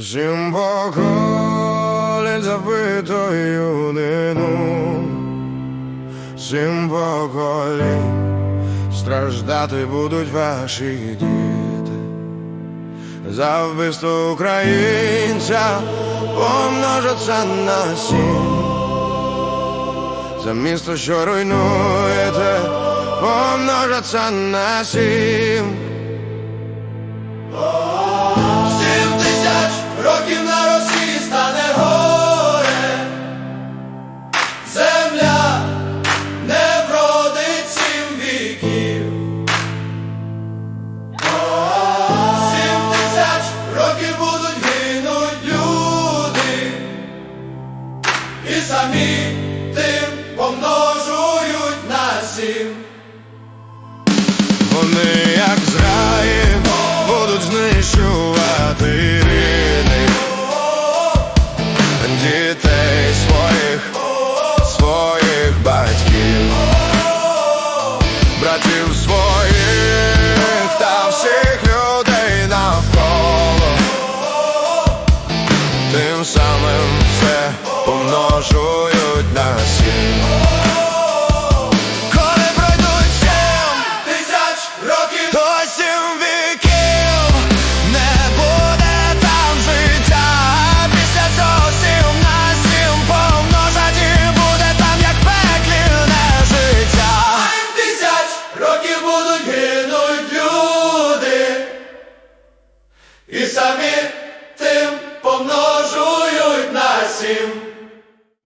Сім поколінь забитою людину, сім поколінь страждати будуть ваші діти. За вбивство українця помножаться на сім. За місто, що руйнуєте, помножаться на сім. і самі тим помножують насім. Вони, як зраї, будуть знищувати рідних дітей своїх, своїх батьків, братів своїх та всіх людей навколо. Тим самим все помножують на сім. Коли пройдуть сім тисяч років, то сім віків не буде там життя. Після цього на сім помножать буде там, як пеклі життя. Тисяч років будуть гинуть люди. І самі тим помножують на.